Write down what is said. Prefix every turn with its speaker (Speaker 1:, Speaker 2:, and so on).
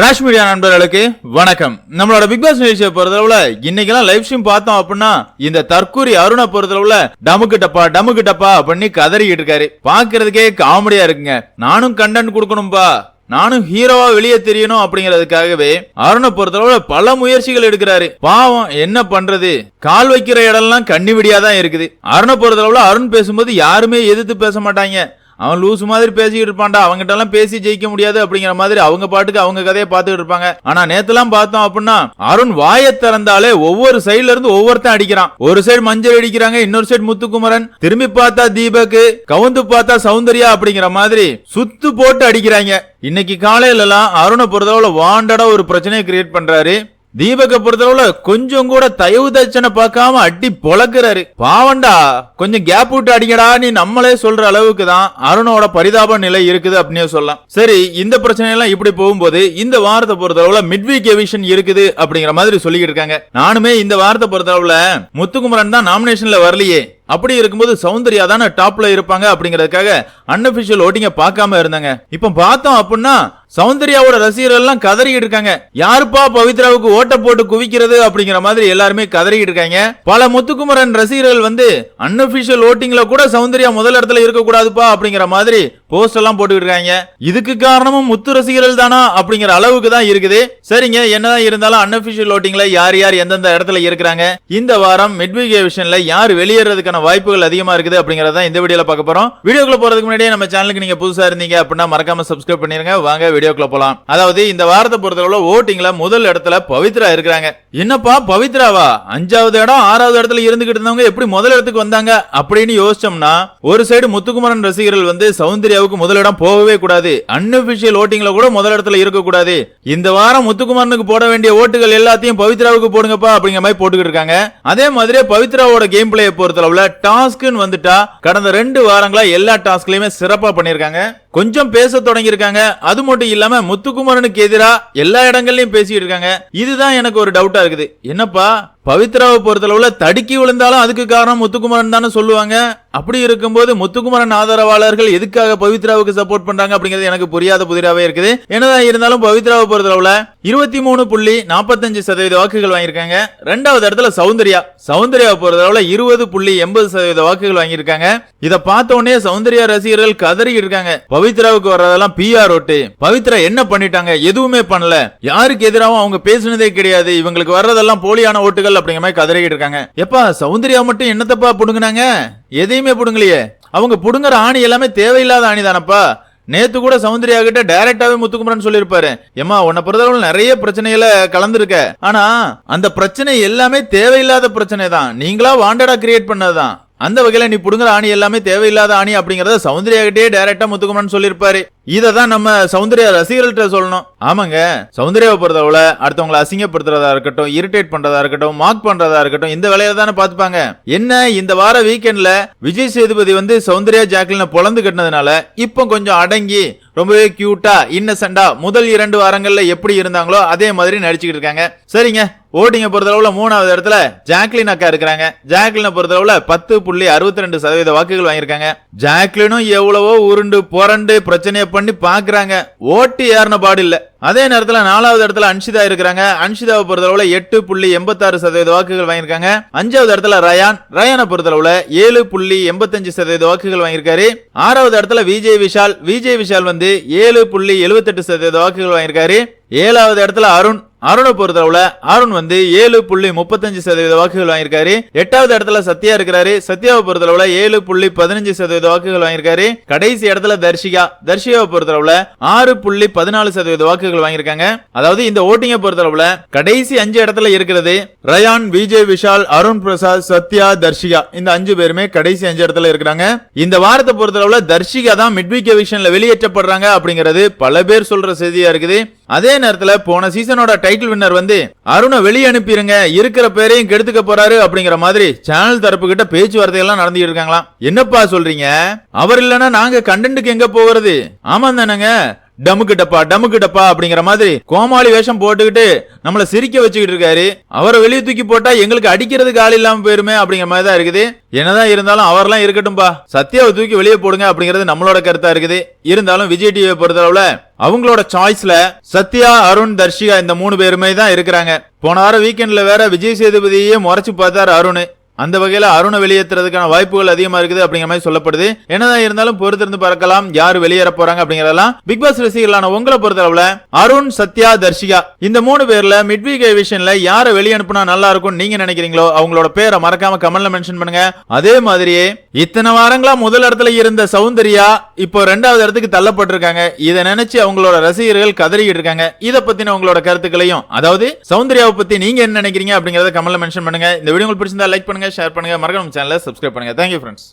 Speaker 1: Rash media நண்பர்களுக்கு வணக்கம். நம்மளோட பிக் பாஸ் நிகழ்ச்சியை பொறுத்தளவுல இன்னைக்கெல்லாம் லைவ் ஸ்ட்ரீம் பார்த்தோம் அப்படின்னா இந்த தற்கூரி அருணை பொறுத்தளவுல டமுக்கு டப்பா டமுக்கு டப்பா பண்ணி கதறிக்கிட்டு இருக்காரு. பாக்குறதுக்கே காமெடியா இருக்குங்க. நானும் கண்டென்ட் கொடுக்கணும்பா. நானும் ஹீரோவா வெளியே தெரியணும் அப்படிங்கறதுக்காகவே அருணை பொறுத்தளவுல பல முயற்சிகள் எடுக்கிறாரு. பாவம் என்ன பண்றது? கால் வைக்கிற இடம்லாம் கண்ணி விடியாதான் இருக்குது. அருணை பொறுத்தளவுல அருண் பேசும்போது யாருமே எதிர்த்து பேச மாட்டாங்க. அவன் லூசு மாதிரி பேசிக்கிட்டு இருப்பான்டா. அவங்ககிட்ட எல்லாம் பேசி ஜெயிக்க முடியாது அப்படிங்கிற மாதிரி அவங்க பாட்டுக்கு அவங்க கதையை பார்த்துட்டு இருப்பாங்க. ஆனா நேத்தெல்லாம் பார்த்தோம் அப்படின்னா அருண் வாயை திறந்தாலே ஒவ்வொரு சைடுல இருந்து ஒவ்வொருத்தன் அடிக்கிறான். ஒரு சைடு மஞ்சள் அடிக்கிறாங்க இன்னொரு சைடு முத்துக்குமரன். திரும்பி பார்த்தா தீபக் கவுந்து பார்த்தா சௌந்தர்யா அப்படிங்கிற மாதிரி சுத்து போட்டு அடிக்கிறாங்க. இன்னைக்கு காலையில எல்லாம் அருணை பொறுத்தளவுல வாண்டடா ஒரு பிரச்சனையை கிரியேட் பண்றாரு. தீபக பொறுத்தளவுல கொஞ்சம் கூட தயவு தச்சனை பார்க்காம அடி பொழக்கிறாரு. பாவண்டா கொஞ்சம் கேப் விட்டு அடிங்கடா நீ நம்மளே சொல்ற அளவுக்கு தான் அருணோட பரிதாப நிலை இருக்குது அப்படின்னு சொல்லலாம். சரி இந்த பிரச்சனை எல்லாம் இப்படி போகும்போது இந்த வாரத்தை பொறுத்தளவுல மிட்வீக் எவிஷன் இருக்குது அப்படிங்கிற மாதிரி சொல்லிக்கிட்டு இருக்காங்க. நானுமே இந்த வாரத்தை பொறுத்தளவுல முத்துக்குமரன் தான் நாமினேஷன்ல வரலையே. அப்படி இருக்கும்போது சௌந்தர்யா தானே டாப்ல இருப்பாங்க அப்படிங்கறதுக்காக அன்அபிஷியல் ஓட்டிங்க பார்க்காம இருந்தாங்க. இப்ப பார்த்தோம் அப்படின்னா சௌந்தர்யாவோட ரசிகர்கள் எல்லாம் கதறிக்கிட்டு இருக்காங்க. யாருப்பா பவித்ராவுக்கு ஓட்ட போட்டு குவிக்கிறது அப்படிங்கிற மாதிரி எல்லாருமே கதறிக்கிட்டு இருக்காங்க. பல முத்துக்குமரன் ரசிகர்கள் வந்து அன்அபிஷியல் ஓட்டிங்ல கூட சௌந்தர்யா முதல் இடத்துல இருக்க கூடாதுப்பா அப்படிங்கிற மாதிரி போஸ்ட் எல்லாம் போட்டுக்கிட்டு இருக்காங்க இதுக்கு காரணமும் முத்து ரசிகர்கள் தானா? அப்படிங்கிற அளவுக்கு தான் இருக்குது. சரிங்க என்னதான் இருந்தாலும் அன்அபிஷியல் ஓட்டிங்ல யார் யார் எந்தெந்த இடத்துல இருக்கிறாங்க? இந்த வாரம் மிட்வீக் யார் வெளியேறதுக்கான வாய்ப்புகள் அதிகமா இருக்குது அப்படிங்கறத இந்த வீடியோல பார்க்க போறோம். வீடியோக்குள்ள போறதுக்கு முன்னாடியே நம்ம சேனலுக்கு நீங்க புதுசா இருந்தீங்க அப்படின்னா மறக்காம சப்ஸ்கிரைப் பண்ணிருங்க. வாங்க வீடியோக்குள்ள போலாம். அதாவது இந்த வாரத்தை பொறுத்தளவுல ஓட்டிங்ல முதல் இடத்துல பவித்ரா இருக்கிறாங்க. என்னப்பா பவித்ராவா? அஞ்சாவது இடம் ஆறாவது இடத்துல இருந்துகிட்டு இருந்தவங்க எப்படி முதல் இடத்துக்கு வந்தாங்க? அப்படின்னு யோசிச்சோம்னா ஒரு சைடு முத்துக்குமரன் ரசிகர்கள் வந்து சௌந்தர்யாவுக்கு முதலிடம் போகவே கூடாது. அன்அபிஷியல் ஓட்டிங்ல கூட முதலிடத்துல இருக்கக்கூடாது. இந்த வாரம் முத்துக்குமாரனுக்கு போட வேண்டிய ஓட்டுகள் எல்லாத்தையும் பவித்ராவுக்கு போடுங்கப்பா அப்படிங்கிற மாதிரி போட்டுக்கிட்டு இருக்காங்க. அதே மாதிரி பவித்ராவோட கேம் பிளே பொறுத்தளவுல டாஸ்க்னு வந்துட்டா கடந்த ரெண்டு வாரங்களா எல்லா டாஸ்க்லயுமே சிறப்பா பண்ணிருக்காங்க கொஞ்சம் பேச தொடங்கியிருக்காங்க. அது மட்டும் இல்லாம முத்துக்குமரனுக்கு எதிராக எல்லா இடங்கள்லயும் பேசிட்டு இருக்காங்க இதுதான் எனக்கு ஒரு டவுட்டா இருக்குது. என்னப்பா? பவித்ராவை பொறுத்தளவுல தடுக்கி விழுந்தாலும் அதுக்கு காரணம் முத்துக்குமரன் தானே சொல்லுவாங்க. அப்படி இருக்கும்போது முத்துக்குமரன் ஆதரவாளர்கள் எதுக்காக பவித்ராவுக்கு சப்போர்ட் பண்றாங்க அப்படிங்கிறது எனக்கு புரியாத புதிராவே இருக்குது. என்னதான் இருந்தாலும் பவித்ராவை பொறுத்தளவுல இருபத்தி மூணு புள்ளி நாற்பத்தஞ்சு சதவீத வாக்குகள் வாங்கியிருக்காங்க. ரெண்டாவது இடத்துல சௌந்தர்யா. சௌந்தர்யாவை பொறுத்தளவுல இருபது புள்ளி எண்பது சதவீத வாக்குகள் வாங்கியிருக்காங்க. இதை பார்த்த உடனே சௌந்தர்யா ரசிகர்கள் கதறி இருக்காங்க. பவித்ராவுக்கு வர்றதெல்லாம் பிஆர் ஓட்டு பவித்ரா என்ன பண்ணிட்டாங்க? எதுவுமே பண்ணல. யாருக்கு எதிராகவும் அவங்க பேசுனதே கிடையாது. இவங்களுக்கு வர்றதெல்லாம் போலியான ஓட்டுகள் அப்படிங்கிற மாதிரி கதறிக்கிட்டு இருக்காங்க. எப்பா சௌந்தர்யா மட்டும் என்னத்தப்பா புடுங்கினாங்க? எதையுமே புடுங்கலையே. அவங்க புடுங்குற ஆணி எல்லாமே தேவையில்லாத ஆணி தானப்பா நேத்து கூட சௌந்தர்யா கிட்ட டைரக்டாவே முத்துக்குமரன் சொல்லியிருப்பாரு. ஏமா உன்னை பொறுத்தளவுல நிறைய பிரச்சனைகளை கலந்துருக்க. ஆனா அந்த பிரச்சனை எல்லாமே தேவையில்லாத பிரச்சனை தான். நீங்களா வாண்டடா கிரியேட் பண்ணதுதான். அந்த வகையில நீ புடுங்குற ஆணி எல்லாமே தேவையில்லாத ஆணி அப்படிங்கறத சௌந்தர்யா கிட்டே டைரக்டா முத்துக்குமரன் சொல்லியிருப்பாரு. இதை தான் நம்ம சௌந்தர்யா ரசிகர்கள்ட்ட சொல்லணும். ஆமாங்க. சௌந்தர்யாவை பொறுத்தளவுல அடுத்தவங்களை அசிங்கப்படுத்துறதா இருக்கட்டும் இரிட்டேட் பண்றதா இருக்கட்டும் மார்க் பண்றதா இருக்கட்டும் இந்த வேலையை தானே பாத்துப்பாங்க என்ன இந்த வார வீக்கெண்ட்ல விஜய் சேதுபதி வந்து சௌந்தர்யா ஜாக்லின பொழந்து கட்டினதுனால இப்போ கொஞ்சம் அடங்கி ரொம்பவே கியூட்டா இன்னசென்டா முதல் இரண்டு வாரங்கள்ல எப்படி இருந்தாங்களோ அதே மாதிரி நடிச்சுக்கிட்டு இருக்காங்க. சரிங்க. ஓட்டிங்க பொறுத்தளவுல மூணாவது இடத்துல ஜாக்லின் அக்கா இருக்கிறாங்க. ஜாக்லினை பொறுத்தளவுல பத்து புள்ளி அறுபத்தி ரெண்டு சதவீத வாக்குகள் வாங்கியிருக்காங்க. ஜாக்லினும் எவ்வளவோ உருண்டு புரண்டு பிரச்சனையை பண்ணி பாக்குறாங்க. ஓட்டு ஏறின பாடு இல்ல. அதே நேரத்துல நாலாவது இடத்துல அன்ஷிதா இருக்கிறாங்க. அன்ஷிதாவை பொறுத்தளவுல எட்டு புள்ளி எண்பத்தாறு சதவீத வாக்குகள் வாங்கியிருக்காங்க. அஞ்சாவது இடத்துல ரயான். ரயானை பொறுத்தளவுல ஏழு புள்ளி எண்பத்தஞ்சு சதவீத வாக்குகள் வாங்கியிருக்காரு. ஆறாவது இடத்துல விஜய் விஷால். விஜய் விஷால் வந்து ஏழு புள்ளி எழுபத்தெட்டு சதவீத வாக்குகள் வாங்கியிருக்காரு. ஏழாவது இடத்துல அருண். அருணை பொறுத்தளவுல அருண் வந்து ஏழு புள்ளி முப்பத்தஞ்சு சதவீத வாக்குகள் வாங்கியிருக்காரு. எட்டாவது இடத்துல சத்யா இருக்கிறாரு. சத்யாவை பொறுத்தளவுல ஏழு புள்ளி பதினஞ்சு சதவீத வாக்குகள் வாங்கியிருக்காரு. கடைசி இடத்துல தர்ஷிகா. தர்ஷிகாவை பொறுத்தளவுல ஆறு புள்ளி பதினாலு சதவீத வாக்குகள் வாங்கியிருக்காங்க. அதாவது இந்த ஓட்டிங்கை பொறுத்தளவுல கடைசி அஞ்சு இடத்துல இருக்கிறது ரயான் விஜய் விஷால் அருண் பிரசாத் சத்யா தர்ஷிகா. இந்த அஞ்சு பேருமே கடைசி அஞ்சு இடத்துல இருக்கிறாங்க. இந்த வாரத்தை பொறுத்தளவுல தர்ஷிகா தான் மிட்வீக் எவிஷன்ல வெளியேற்றப்படுறாங்க அப்படிங்கிறது பல பேர் சொல்ற செய்தியா இருக்குது. அதே நேரத்துல போன சீசனோட டைட்டில் வின்னர் வந்து அருணை வெளியே அனுப்பிடுங்க இருக்கிற பேரையும் கெடுத்துக்க போறாரு அப்படிங்கிற மாதிரி சேனல் தரப்பு கிட்ட பேச்சுவார்த்தை எல்லாம் நடந்துட்டு இருக்காங்களாம். என்னப்பா சொல்றீங்க? அவர் இல்லனா நாங்க கண்டென்ட்டுக்கு எங்க போகிறது ஆமா தானங்க. டமுக்கு டப்பா டமுக்கு டப்பா அப்படிங்கிற மாதிரி கோமாளி வேஷம் போட்டுக்கிட்டு நம்மள சிரிக்க வச்சுக்கிட்டு இருக்காரு. அவரை வெளியே தூக்கி போட்டா எங்களுக்கு அடிக்கிறதுக்கு ஆள் இல்லாம போயிருமே அப்படிங்கிற மாதிரி தான் இருக்குது. என்னதான் இருந்தாலும் அவர்லாம் இருக்கட்டும்பா. சத்யாவை தூக்கி வெளியே போடுங்க அப்படிங்கிறது நம்மளோட கருத்தா இருக்குது. இருந்தாலும் விஜய் டிவியை பொறுத்தளவுல அவங்களோட சாய்ஸ்ல சத்யா அருண் தர்ஷிகா இந்த மூணு பேருமே தான் இருக்கிறாங்க. போன வாரம் வீக்கெண்ட்ல வேற விஜய் சேதுபதியே முறைச்சு பார்த்தாரு அருண். அந்த வகையில அருணை வெளியேற்றுறதுக்கான வாய்ப்புகள் அதிகமா இருக்குது அப்படிங்கிற மாதிரி சொல்லப்படுது. என்னதான் இருந்தாலும் பொறுத்திருந்து பார்க்கலாம் யார் வெளியேற போறாங்க அப்படிங்கறதெல்லாம் பிக் பாஸ் ரசிகர்களான உங்களை பொறுத்தளவுல அருண் சத்யா தர்ஷிகா இந்த மூணு பேர்ல மிட் வீக் எவிஷன்ல யாரை வெளியே அனுப்புனா நல்லா இருக்கும் நீங்க நினைக்கிறீங்களோ அவங்களோட பேரை மறக்காம கமெண்ட்ல மென்ஷன் பண்ணுங்க. அதே மாதிரியே இத்தனை வாரங்களா முதல் இடத்துல இருந்த சௌந்தர்யா இப்போ ரெண்டாவது இடத்துக்கு தள்ளப்பட்டிருக்காங்க. இதை நினைச்சு அவங்களோட ரசிகர்கள் கதறிக்கிட்டு இருக்காங்க. இதை பத்தின உங்களோட கருத்துக்களையும் அதாவது சௌந்தர்யாவை பத்தி நீங்க என்ன நினைக்கிறீங்க அப்படிங்கறத கமெண்ட்ல மென்ஷன் பண்ணுங்க. இந்த வீடியோ உங்களுக்கு பிடிச்சிருந்தா லைக் பண்ணுங்க. பண்ணுங்கள் ஷேர் பண்ணுங்கள் மறக்காம சேனலை சப்ஸ்கிரைப் பண்ணுங்கள் தேங்க்யூ ஃப்ரெண்ட்ஸ்